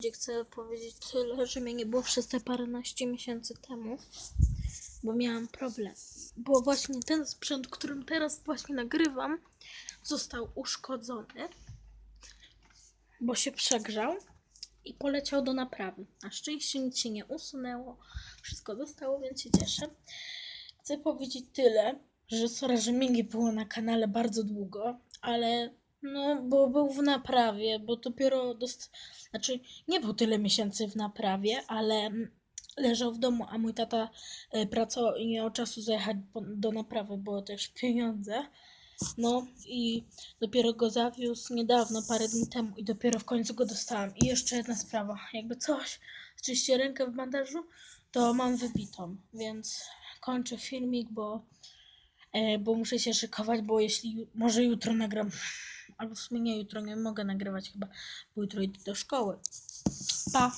Gdzie chcę powiedzieć tyle, że mnie nie było przez te paręnaście miesięcy temu, bo miałam problem. Bo właśnie ten sprzęt, którym teraz właśnie nagrywam, został uszkodzony, bo się przegrzał i poleciał do naprawy. Na szczęście nic się nie usunęło, wszystko zostało, więc się cieszę. Chcę powiedzieć tyle, że że mnie nie było na kanale bardzo długo, ale no, bo był w naprawie, bo dopiero dost... Znaczy, nie był tyle miesięcy w naprawie, ale leżał w domu, a mój tata e, pracował i nie miał czasu zajechać do naprawy, było też pieniądze. No i dopiero go zawiózł niedawno, parę dni temu i dopiero w końcu go dostałam. I jeszcze jedna sprawa, jakby coś, oczywiście rękę w bandażu, to mam wybitą, więc kończę filmik, bo, e, bo muszę się szykować, bo jeśli może jutro nagram, albo w sumie nie jutro, nie mogę nagrywać chyba, bo jutro idę do szkoły. Pa!